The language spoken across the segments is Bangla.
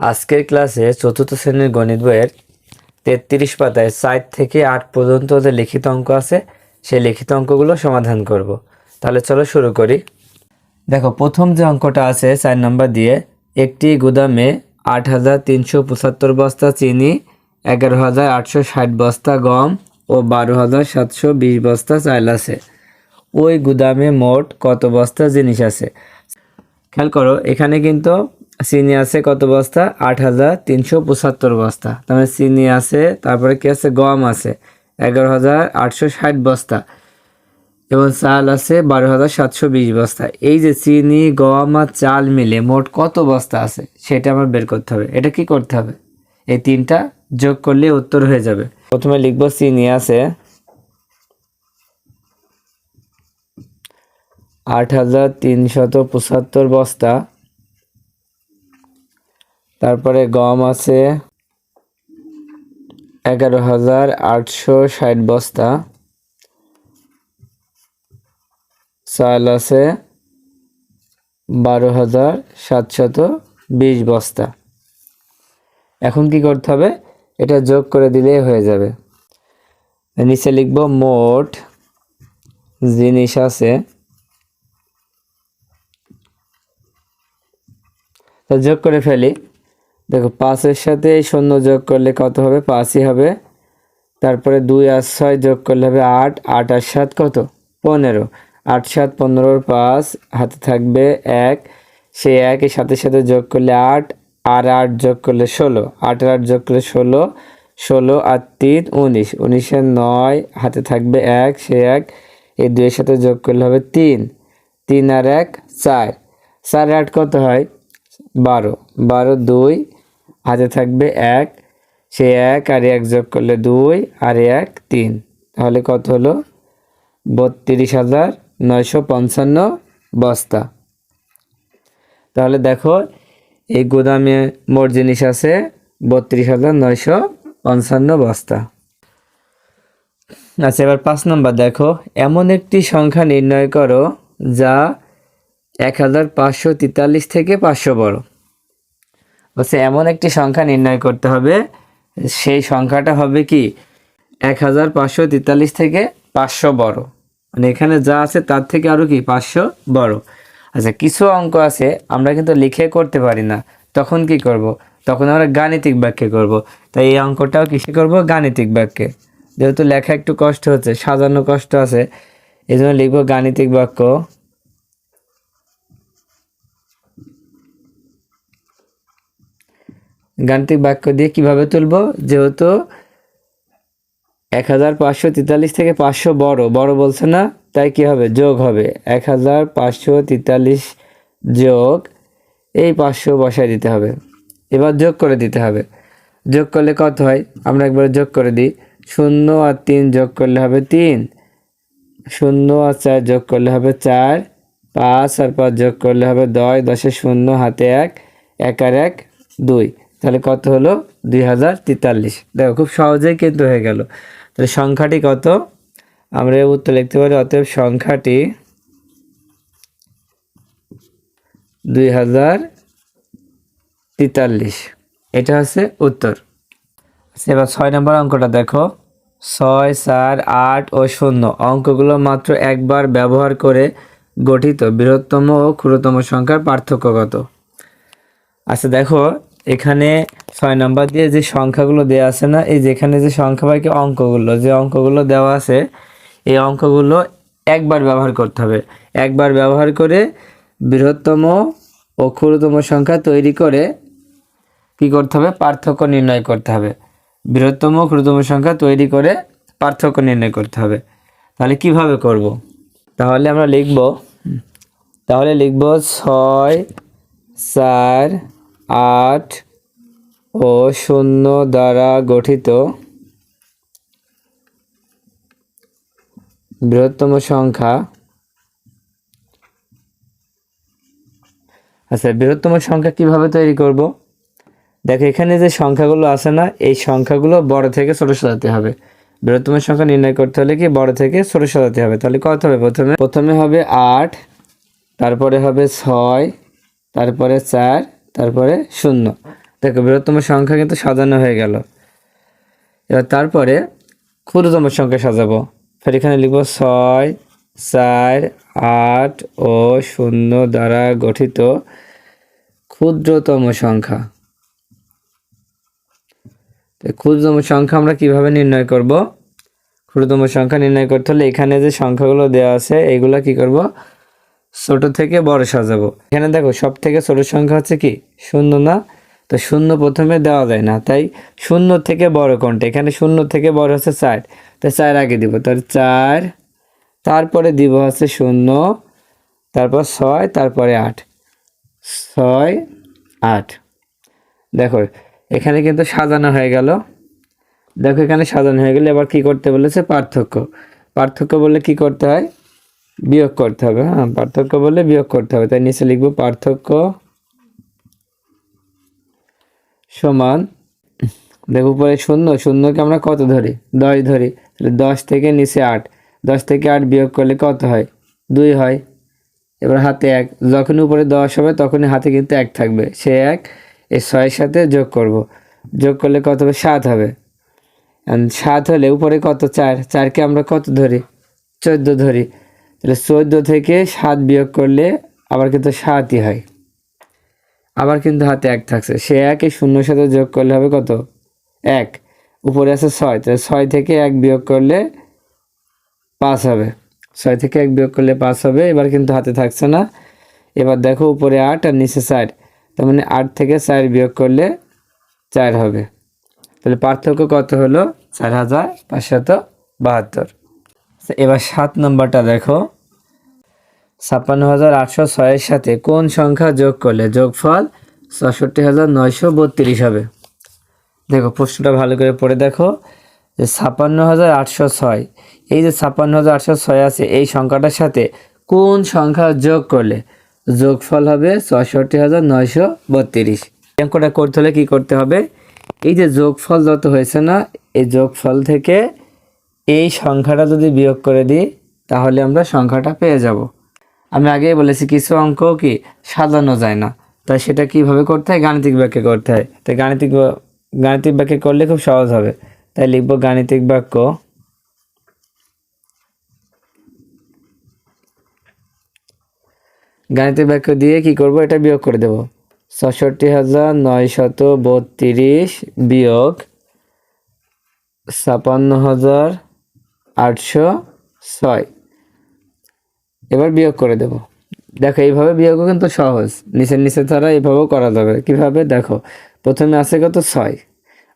আজকের ক্লাসে চতুর্থ শ্রেণির গণিত বইয়ের তেত্রিশ পাতায় সাত থেকে আট পর্যন্ত যে লিখিত অঙ্ক আছে, সেই লিখিত অঙ্কগুলো সমাধান করব। তাহলে চলো শুরু করি। দেখো, প্রথম যে অঙ্কটা আছে চার নম্বর দিয়ে, একটি গুদামে আট হাজার তিনশো পঁচাত্তর বস্তা চিনি, এগারো হাজার আটশো ষাট বস্তা গম ও বারো হাজার সাতশো বিশ বস্তা চাল আছে। ওই গুদামে মোট কত বস্তা জিনিস আছে? খেয়াল করো, এখানে কিন্তু চিনি আছে কত বস্তা? আট হাজার তিনশো পঁচাত্তর বস্তা। তারপরে চিনি আছে, তারপরে কি আছে? গম আছে, এগারো হাজার আটশো ষাট বস্তা। এবং চাল আছে বারো হাজার সাতশো বিশ বস্তা। এই যে চিনি, গম আর চাল মিলে মোট কত বস্তা আছে, সেটা আমার বের করতে হবে। এটা কি করতে হবে? এই তিনটা যোগ করলে উত্তর হয়ে যাবে। প্রথমে লিখব চিনি আছে আট হাজার তিনশত পঁচাত্তর বস্তা। তারপরে গম আছে এগারো হাজার আটশো ষাট বস্তা। চাল আছে বারো হাজার সাতশত বিশ বস্তা। এখন কি করতে হবে? এটা যোগ করে দিলেই হয়ে যাবে। নিচে লিখব মোট জিনিস আছে। তো যোগ করে ফেলি। দেখো পাঁচের সাথে এই শূন্য যোগ করলে কত হবে? পাঁচই হবে। তারপরে দুই আর ছয় যোগ করলে হবে আট। আট আর সাত কত? পনেরো। আট, সাত পনেরোর পাঁচ হাতে থাকবে এক। সেই একের সাথে সাথে যোগ করলে আট। আর আট যোগ করলে ষোলো। আট আর আট যোগ করলে ষোলো। ষোলো আর তিন, উনিশ। উনিশের নয় হাতে থাকবে এক। সে এক এই দুইয়ের সাথে যোগ করলে হবে তিন। তিন আর এক, চার। চার আট কত হয়? বারো। বারো, দুই। হাতে থাকবে এক, সে এক আর এক যোগ করলে দুই আর এক তিন। তাহলে কত হলো? বত্রিশ হাজার নয়শো পঞ্চান্ন বস্তা। তাহলে দেখো, এই গুদামে মোট জিনিস আছে বত্রিশ হাজার নয়শো পঞ্চান্ন বস্তা। আচ্ছা এবার পাঁচ নম্বর দেখো। এমন একটি সংখ্যা নির্ণয় করো যা এক হাজার পাঁচশো তেতাল্লিশ থেকে পাঁচশো বড়। বলছে, এমন একটি সংখ্যা নির্ণয় করতে হবে। সেই সংখ্যাটা হবে কি? এক হাজার পাঁচশো তেতাল্লিশ থেকে পাঁচশো বড়। মানে এখানে যা আছে তার থেকে আরও কি? পাঁচশো বড়। আচ্ছা কিছু অঙ্ক আছে, আমরা কিন্তু লিখে করতে পারি না। তখন কি করব। তখন আমরা গাণিতিক বাক্যে করব। তাই এই অঙ্কটাও কিসে করব? গাণিতিক বাক্যে। যেহেতু লেখা একটু কষ্ট হচ্ছে, সাজানো কষ্ট আছে এই জন্য লিখব গাণিতিক বাক্য। গাণিতিক বাক্য দিয়ে কীভাবে তুলব? যেহেতু এক হাজার পাঁচশো তেতাল্লিশ থেকে পাঁচশো বড়। বড় বলছে না, তাই কি হবে? যোগ হবে। এক হাজার পাঁচশো তেতাল্লিশ যোগ এই পাঁচশো বসায় দিতে হবে। এবার যোগ করে দিতে হবে। যোগ করলে কত হয়? আমরা একবার যোগ করে দিই। শূন্য আর তিন যোগ করলে হবে তিন। শূন্য আর চার যোগ করলে হবে চার। পাঁচ আর পাঁচ যোগ করলে হবে দশ। দশে শূন্য, হাতে এক। এক আর এক, দুই। তাহলে কত হলো? দুই হাজার তেতাল্লিশ। দেখো খুব সহজেই কিন্তু হয়ে গেল। তাহলে সংখ্যাটি কত? আমরা উত্তর লিখতে পারি অতএব সংখ্যাটি দুই হাজার তেতাল্লিশ। এটা হচ্ছে উত্তর। আচ্ছা, এবার ছয় নম্বর অঙ্কটা দেখো। ছয় চার আট ও শূন্য। অঙ্কগুলো মাত্র একবার ব্যবহার করে গঠিত বৃহত্তম ও ক্ষুদ্রতম সংখ্যার পার্থক্য কত আচ্ছা দেখো এখানে ছয় নম্বর দিয়ে যে সংখ্যাগুলো দেওয়া আছে না, এই যেখানে যে সংখ্যা বাকি অঙ্কগুলো, যে অঙ্কগুলো দেওয়া আছে, এই অঙ্কগুলো একবার ব্যবহার করতে হবে। একবার ব্যবহার করে বৃহত্তম ও ক্ষুদ্রতম সংখ্যা তৈরি করে কি করতে হবে? পার্থক্য নির্ণয় করতে হবে। বৃহত্তম ও ক্ষুদ্রতম সংখ্যা তৈরি করে পার্থক্য নির্ণয় করতে হবে। তাহলে কীভাবে করব? তাহলে আমরা লিখব, তাহলে লিখব ছয়, চার, আট ও শূন্য দ্বারা গঠিত বৃহত্তম সংখ্যা। আচ্ছা বৃহত্তম সংখ্যা কীভাবে তৈরি করব? দেখো, এখানে যে সংখ্যাগুলো আছে না, এই সংখ্যাগুলো বড় থেকে ছোট সাজাতে হবে। বৃহত্তম সংখ্যা নির্ণয় করতে হলে কি বড় থেকে ছোট সাজাতে হবে? তাহলে কত হবে? প্রথমে প্রথমে হবে আট, তারপরে হবে ছয়, তারপরে চার, তারপরে শূন্য। দেখো, বৃহত্তম সংখ্যা কিন্তু সাজানো হয়ে গেল। এবার তারপরে ক্ষুদ্রতম সংখ্যা সাজাবো। ফের এখানে লিখব ছয়, চার, আট ও শূন্য দ্বারা গঠিত ক্ষুদ্রতম সংখ্যা। ক্ষুদ্রতম সংখ্যা আমরা কীভাবে নির্ণয় করব? ক্ষুদ্রতম সংখ্যা নির্ণয় করতে হলে এখানে যে সংখ্যাগুলো দেওয়া আছে, এগুলো কি করব? ছোট থেকে বড় সাজাবো। এখানে দেখো সব থেকে ছোট সংখ্যা হচ্ছে কি? শূন্য না? তো শূন্য প্রথমে দেওয়া যায় না। তাই শূন্য থেকে বড় কোনটা? এখানে শূন্য থেকে বড় হচ্ছে চার। তাই চার আগে দিব। তাহলে চার, তারপরে দিব হচ্ছে শূন্য, তারপর ছয়, তারপরে আট। ছয়, আট। দেখো, এখানে কিন্তু সাজানো হয়ে গেল। দেখো, এখানে সাজানো হয়ে গেলে এবার কি করতে বলেছে? পার্থক্য। পার্থক্য বলে কি করতে হয়? বিয়োগ করতে হবে হ্যাঁ? পার্থক্য বলে বিয়োগ করতে হবে। তাই নিচে লিখব পার্থক্য সমান, দেখো উপরে শূন্য, শূন্যকে আমরা কত ধরি? দশ ধরি। তাহলে দশ থেকে নিচে আট। দশ থেকে আট বিয়োগ করলে কত হয়? দুই হয়। এবার হাতে এক। যখন উপরে দশ হবে, তখনই হাতে কিন্তু এক থাকবে। সে এক এই ছয়ের সাথে যোগ করব। যোগ করলে কত হবে? সাত হবে। সাত হলে উপরে কত? চার। চারকে আমরা কত ধরি? চোদ্দ ধরি। তাহলে চোদ্দ থেকে সাত বিয়োগ করলে আবার কিন্তু সাতই হয়। আবার কিন্তু হাতে এক থাকছে। সে একই শূন্যর সাথে যোগ করলে হবে কত? এক। উপরে আছে ছয়। তাহলে ছয় থেকে এক বিয়োগ করলে পাঁচ হবে। ছয় থেকে এক বিয়োগ করলে পাঁচ হবে। এবার কিন্তু হাতে থাকছে না। এবার দেখো উপরে আট আর নিচে চার। তার মানে আট থেকে চার বিয়োগ করলে চার হবে। তাহলে পার্থক্য কত হলো? চার হাজার পাঁচশত বাহাত্তর। আচ্ছা, এবার সাত নম্বরটা দেখো। ছাপ্পান্ন হাজার আটশো ছয়ের সাথে কোন সংখ্যা যোগ করলে যোগফল ছষট্টি হাজার নয়শো বত্রিশ হবে? দেখো, প্রশ্নটা ভালো করে পড়ে দেখো যে ছাপ্পান্ন হাজার আটশো ছয়, এই যে ছাপ্পান্ন হাজার আটশো ছয় আছে, এই সংখ্যাটার সাথে কোন সংখ্যা যোগ করলে যোগফল হবে ছষট্টি হাজার নয়শো বত্রিশ? অঙ্কটা করতে হলে কী করতে হবে? এই যে যোগফল যত হয়েছে না, এই যোগফল থেকে এই সংখ্যাটা যদি বিয়োগ করে দিই, তাহলে আমরা সংখ্যাটা পেয়ে যাব। আমি আগেই বলেছি, কিছু অঙ্ক কি সাজানো যায় না। তাই সেটা কীভাবে করতে হয়? গাণিতিক বাক্যে করতে হয়। তাই গাণিতিক গাণিতিক বাক্যে করলে খুব সহজ হবে। তাই লিখব গাণিতিক বাক্য। গাণিতিক বাক্য দিয়ে কি করব? এটা বিয়োগ করে দেব। ছষট্টি হাজার নয়শত বত্রিশ বিয়োগ ছাপান্ন হাজার আটশো ছয়। এবার বিয়োগ করে দেব। দেখো, এইভাবে বিয়োগও কিন্তু সহজ। নিচের নিচে ছাড়া এইভাবেও করা যাবে। কীভাবে? দেখো, প্রথমে আছে কত ছয়,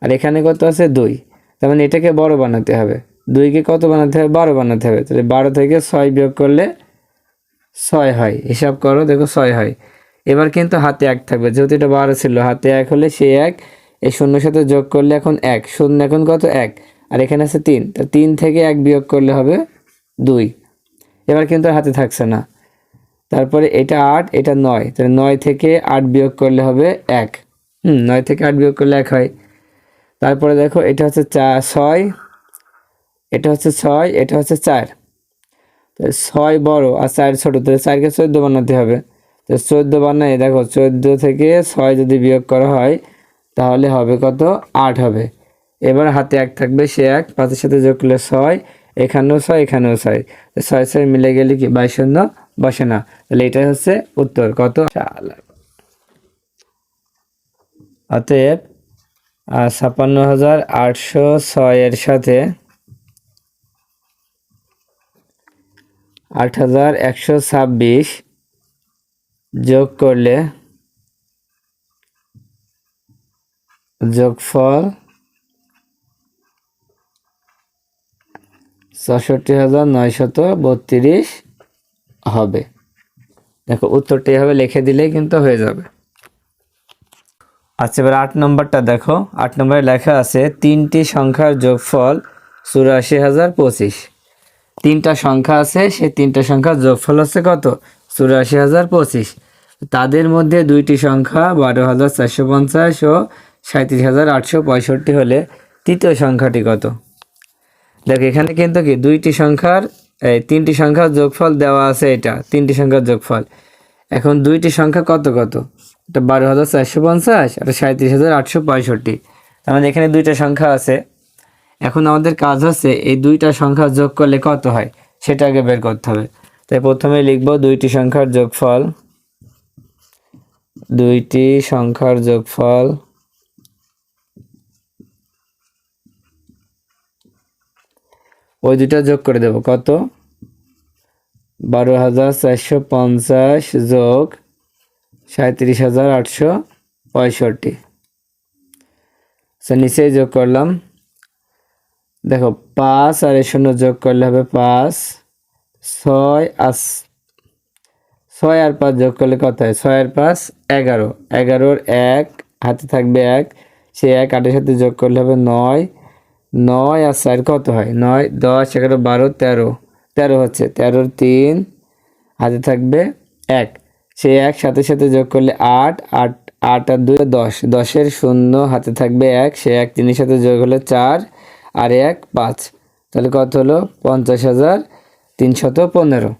আর এখানে কত আছে দুই। তার মানে এটাকে বড় বানাতে হবে। দুইকে কত বানাতে হবে? বারো বানাতে হবে। তাহলে বারো থেকে ছয় বিয়োগ করলে ছয় হয়। হিসাব করো, দেখো ছয় হয়। এবার কিন্তু হাতে এক থাকবে। যেহেতু এটা বারো ছিল, হাতে এক হলে সে এক, এই শূন্যর সাথে যোগ করলে এখন এক। শূন্য এখন কত? এক। আর এখানে আছে তিন। তা তিন থেকে এক বিয়োগ করলে হবে দুই। এবার কিন্তু হাতে থাকছে না। তারপরে এটা আট, এটা নয়। তাহলে নয় থেকে আট বিয়োগ করলে হবে এক। হুম, নয় থেকে আট বিয়োগ করলে এক হয়। তারপরে দেখো, এটা হচ্ছে চা, ছয়। এটা হচ্ছে ছয়, এটা হচ্ছে চার। তো ছয় বড় আর চার ছোট, তাহলে চারকে চোদ্দ বানাতে হবে। তো চোদ্দ বানাই দেখো, চোদ্দ থেকে ছয় যদি বিয়োগ করা হয়, তাহলে হবে কত? আট হবে। এবার হাতে এক থাকবে, সে এক। পাঁচের সাথে যোগ করলে ছয়। এখানেও ছয় এখানেও ছয়। ছয় ছয় মিলে গেলে কি? বাইশ শূন্য বসে না তাহলে এটাই হচ্ছে উত্তর। কত? অতএব ছাপ্পান্ন হাজার আটশো ছয়ের সাথে আট হাজার একশো ছাব্বিশ যোগ করলে যোগফল ছষট্টি হাজার নয়শত বত্রিশ হবে। দেখো, উত্তরটি এভাবে লিখে দিলেই কিন্তু হয়ে যাবে। আচ্ছা এবার আট নম্বরটা দেখো। আট নম্বরে লেখা আছে, তিনটি সংখ্যার যোগফল চুরাশি হাজার পঁচিশ। তিনটা সংখ্যা আছে, সেই তিনটা সংখ্যার যোগফল হচ্ছে কত? চুরাশি হাজার পঁচিশ। তাদের মধ্যে দুইটি সংখ্যা বারো হাজার চারশো পঞ্চাশ ও সাঁত্রিশ হাজার আটশো পঁয়ষট্টি হলে তৃতীয় সংখ্যাটি কত? দেখ, এখানে কিন্তু কি দুইটি সংখ্যার, এই তিনটি সংখ্যার যোগফল দেওয়া আছে এটা, তিনটি সংখ্যার যোগফল। এখন দুইটি সংখ্যা কত কত? এটা বারো হাজার চারশো পঞ্চাশ আর সাঁত্রিশ হাজার আটশো পঁয়ষট্টি। মানে এখানে দুইটা সংখ্যা আছে। এখন আমাদের কাজ হচ্ছে এই দুইটা সংখ্যা যোগ করলে কত হয়, সেটা আগে বের করতে হবে। তাই প্রথমে লিখব দুইটি সংখ্যার যোগফল, দুইটি সংখ্যার যোগফল ওই দুইটা যোগ করে দেব, কত? বারো হাজার চারশো পঞ্চাশ যোগ সাঁত্রিশ হাজার আটশো পঁয়ষট্টি। সে নিচেই যোগ করলাম। দেখো, পাঁচ আর এর শূন্য যোগ করলে হবে পাঁচ, ছয় আর ছয় আর পাঁচ যোগ করলে কত হয়? ছয় আর পাঁচ, এগারো। এগারোর এক, হাতে থাকবে এক, সে এক আটের সাথে যোগ করলে হবে নয় নয় আর চার কত হয়? নয়, দশ, এগারো, বারো, তেরো। তেরো হচ্ছে, তেরোর তিন, হাতে থাকবে এক। সে এক সাথে সাথে যোগ করলে আট আট আট আর দুই, দশ। দশের শূন্য, হাতে থাকবে এক। সে এক তিনের সাথে যোগ হলে চার আর এক, পাঁচ। তাহলে কত হলো? পঞ্চাশ হাজার তিনশত পনেরো।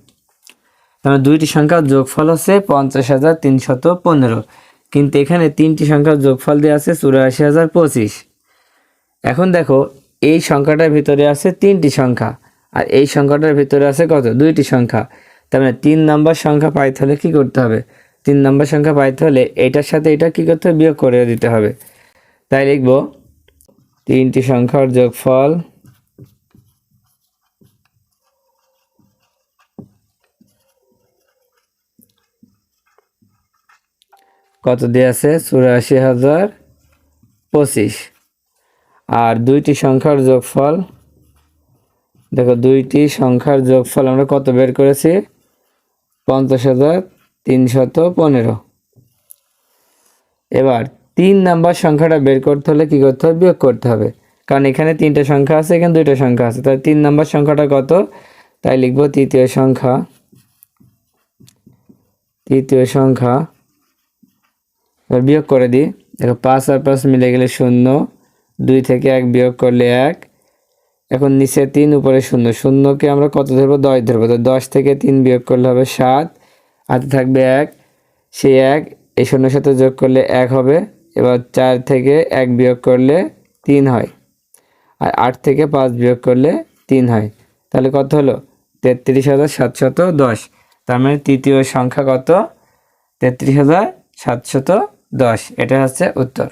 তাহলে দুইটি সংখ্যার যোগফল হচ্ছে পঞ্চাশ হাজার তিনশত পনেরো। কিন্তু এখানে তিনটি সংখ্যার যোগফল দেওয়া আছে চুরাশি হাজার পঁচিশ। এখন দেখো এই সংখ্যাটার ভিতরে আছে তিনটি সংখ্যা। আর এই সংখ্যাটার ভিতরে আছে কত? দুইটি সংখ্যা। তার মানে তিন নাম্বার সংখ্যা পাইতে হলে কী করতে হবে? তিন নাম্বার সংখ্যা পাইতে হলে এটার সাথে এটা কী করতে হবে? বিয়োগ করে দিতে হবে। তাই লিখব, তিনটি সংখ্যার যোগফল কত দিয়ে আছে? চুরাশি হাজার পঁচিশ। আর দুইটি সংখ্যার যোগফল, দেখো দুইটি সংখ্যার যোগফল আমরা কত বের করেছি? পঞ্চাশ হাজার তিনশত পনেরো। এবার তিন নাম্বার সংখ্যাটা বের করতে হলে কী করতে হবে? বিয়োগ করতে হবে। কারণ এখানে তিনটে সংখ্যা আছে, এখানে দুইটা সংখ্যা আছে। তাই তিন নাম্বার সংখ্যাটা কত? তাই লিখব তৃতীয় সংখ্যা। তৃতীয় সংখ্যা। বিয়োগ করে দিই। দেখো পাঁচ আর পাঁচ মিলে গেলে শূন্য। দুই থেকে এক বিয়োগ করলে এক। এখন নিচে তিন, উপরে শূন্য। শূন্যকে আমরা কত ধরবো? দশ ধরবো। তো দশ থেকে তিন বিয়োগ করলে হবে সাত। হাতে থাকবে এক। সেই এক, এই শূন্যের সাথে যোগ করলে এক হবে। এবার চার থেকে এক বিয়োগ করলে তিন হয়। আর আট থেকে পাঁচ বিয়োগ করলে তিন হয়। তাহলে কত হলো? তেত্রিশ হাজার সাতশত দশ। তার মানে তৃতীয় সংখ্যা কত? তেত্রিশ হাজার সাতশত দশ। এটা হচ্ছে উত্তর।